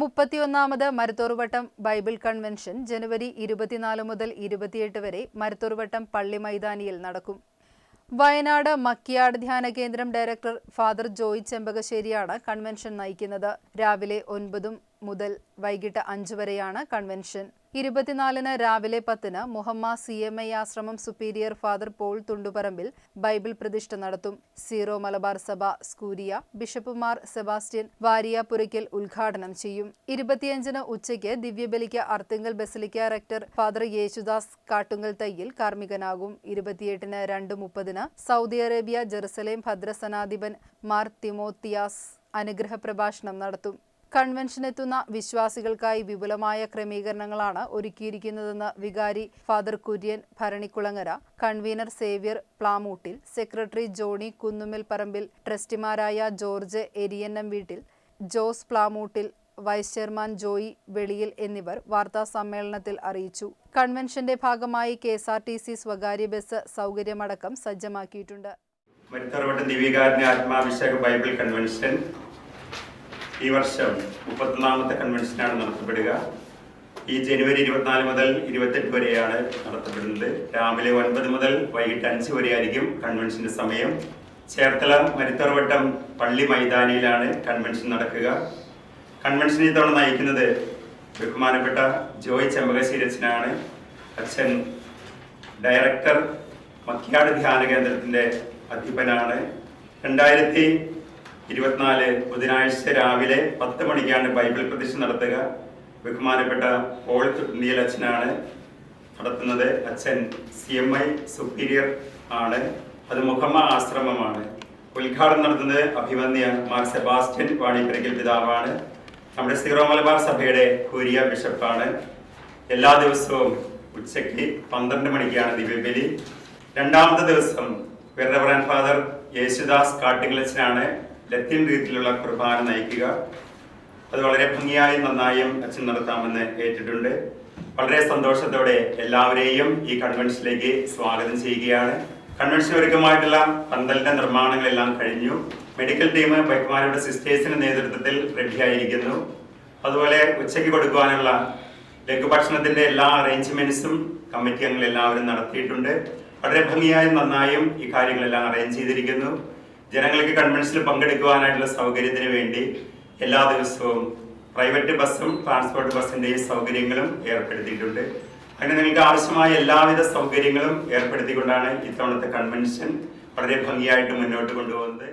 മുപ്പത്തിയൊന്നാമത് മരത്തോറുവട്ടം Bible convention ജനുവരി ഇരുപത്തിനാല് മുതൽ ഇരുപത്തിയെട്ട് വരെ മരത്തോറുവട്ടം പള്ളി മൈതാനിയിൽ നടക്കും. വയനാട് മക്കിയാട് ധ്യാന കേന്ദ്രം ഡയറക്ടർ ഫാദർ ജോയ് ചെമ്പകശ്ശേരിയാണ് കൺവെൻഷൻ നയിക്കുന്നത്. രാവിലെ ഒൻപതും മുതൽ വൈകിട്ട് അഞ്ചു വരെയാണ് കൺവെൻഷൻ ഇരുപത്തിനാലിന് രാവിലെ പത്തിന് മുഹമ്മ സി എം ഐ ആശ്രമം superior father Paul Thundupparambil Bible പ്രതിഷ്ഠ നടത്തും. സീറോ മലബാർ സഭ സ്കൂരിയ ബിഷപ്പുമാർ സെബാസ്റ്റ്യൻ വാരിയ പുരയ്ക്കൽ ഉദ്ഘാടനം ചെയ്യും. ഇരുപത്തിയഞ്ചിന് ഉച്ചയ്ക്ക് ദിവ്യബലിക്ക് Arthunkal basilica rector father Yesudas Kattungal Thayyil കാർമ്മികനാകും. ഇരുപത്തിയെട്ടിന് രണ്ട് മുപ്പതിന് സൗദി അറേബ്യ ജെറുസലേം ഭദ്രസനാധിപൻ മാർ തിമോത്തിയാസ് അനുഗ്രഹ പ്രഭാഷണം നടത്തും. കൺവെൻഷനെത്തുന്ന വിശ്വാസികൾക്കായി വിപുലമായ ക്രമീകരണങ്ങളാണ് ഒരുക്കിയിരിക്കുന്നതെന്ന് വികാരി father Kurian Bharanikulangara convener Xavier Plamoottil secretary Johny Kunnummal Parambil ട്രസ്റ്റിമാരായ George Eriyannam Veettil Jose Plamoottil vice chairman Joy Veliyil എന്നിവർ വാർത്താ സമ്മേളനത്തിൽ അറിയിച്ചു. കൺവെൻഷന്റെ ഭാഗമായി K S R T C സ്വകാര്യ ബസ് സൗകര്യമടക്കം സജ്ജമാക്കിയിട്ടുണ്ട്. മരുത്തറവട്ടം ദിവ്യകാരുണ്യ ആത്മാഭിഷേക ബൈബിൾ കൺവെൻഷൻ. ഈ വർഷം മുപ്പത്തൊന്നാമത്തെ കൺവെൻഷനാണ് നടത്തപ്പെടുക. ഈ ജനുവരി ഇരുപത്തിനാല് മുതൽ ഇരുപത്തെട്ട് വരെയാണ് നടത്തപ്പെടുന്നത്. രാവിലെ ഒൻപത് മുതൽ വൈകിട്ട് അഞ്ച് വരെയായിരിക്കും കൺവെൻഷന്റെ സമയം. ചേർത്തല മരുത്തറവട്ടം പള്ളി മൈതാനിയിലാണ് കൺവെൻഷൻ നടക്കുക. കൺവെൻഷൻ ഇത്തവണ നയിക്കുന്നത് ബഹുമാനപ്പെട്ട ജോയ് ചെമ്പകശീരച്ചനാണ് അച്ഛൻ ഡയറക്ടർ മക്കിയാട് ധ്യാന കേന്ദ്രത്തിന്റെ അധിപനാണ് രണ്ടായിരത്തി ഇരുപത്തിനാല് ബുധനാഴ്ച രാവിലെ പത്ത് മണിക്കാണ് ബൈബിൾ പ്രതിഷ്ഠ നടത്തുക. ബഹുമാനപ്പെട്ട പോൾ നീൽ അച്ഛനാണ് നടത്തുന്നത്. അച്ഛൻ സി എം ഐ സുപ്പീരിയർ ആണ്. അത് മുഖമ്മ ആശ്രമമാണ്. ഉദ്ഘാടനം നടത്തുന്നത് അഭിമന്യ മാർ സെബാസ്റ്റ്യൻ വാണിപ്പുരയ്ക്കൽ പിതാവാണ്. നമ്മുടെ സീറോ മലബാർ സഭയുടെ കൂരിയ ബിഷപ്പാണ്. എല്ലാ ദിവസവും ഉച്ചയ്ക്ക് പന്ത്രണ്ട് മണിക്കാണ് ദിവ്യബലി. രണ്ടാമത്തെ ദിവസം വെറവറാൻ ഫാദർ യേശുദാസ് കാട്ടുകിളച്ചനാണ്. ലത്തീൻ രീതിയിലുള്ള കുർബാന നയിക്കുക. അത് വളരെ ഭംഗിയായും നന്നായും അച്ഛൻ നടത്താമെന്ന് ഏറ്റിട്ടുണ്ട്. വളരെ സന്തോഷത്തോടെ എല്ലാവരെയും ഈ കൺവെൻഷനിലേക്ക് സ്വാഗതം ചെയ്യുകയാണ്. കൺവെൻഷൻ ഒരുക്കമായിട്ടുള്ള പന്തലിന്റെ നിർമ്മാണങ്ങളെല്ലാം കഴിഞ്ഞു. മെഡിക്കൽ ടീം ബൈക്കുമാരുടെ സിസ്റ്റേഴ്സിന്റെ നേതൃത്വത്തിൽ റെഡിയായിരിക്കുന്നു അതുപോലെ ഉച്ചയ്ക്ക് കൊടുക്കുവാനുള്ള ലഘുഭക്ഷണത്തിന്റെ എല്ലാ അറേഞ്ച്മെന്റ്സും കമ്മിറ്റി അംഗങ്ങൾ എല്ലാവരും നടത്തിയിട്ടുണ്ട്. വളരെ ഭംഗിയായും നന്നായും ഈ കാര്യങ്ങളെല്ലാം അറേഞ്ച് ചെയ്തിരിക്കുന്നു. ജനങ്ങൾക്ക് കൺവെൻഷനിൽ പങ്കെടുക്കുവാനായിട്ടുള്ള സൗകര്യത്തിന് വേണ്ടി എല്ലാ ദിവസവും പ്രൈവറ്റ് ബസ്സും ട്രാൻസ്പോർട്ട് ബസ്സിന്റെയും സൗകര്യങ്ങളും ഏർപ്പെടുത്തിയിട്ടുണ്ട്. അങ്ങനെ നിങ്ങൾക്ക് ആവശ്യമായ എല്ലാവിധ സൗകര്യങ്ങളും ഏർപ്പെടുത്തിക്കൊണ്ടാണ് ഇത്തവണത്തെ കൺവെൻഷൻ വളരെ ഭംഗിയായിട്ട് മുന്നോട്ട് കൊണ്ടുപോകുന്നത്.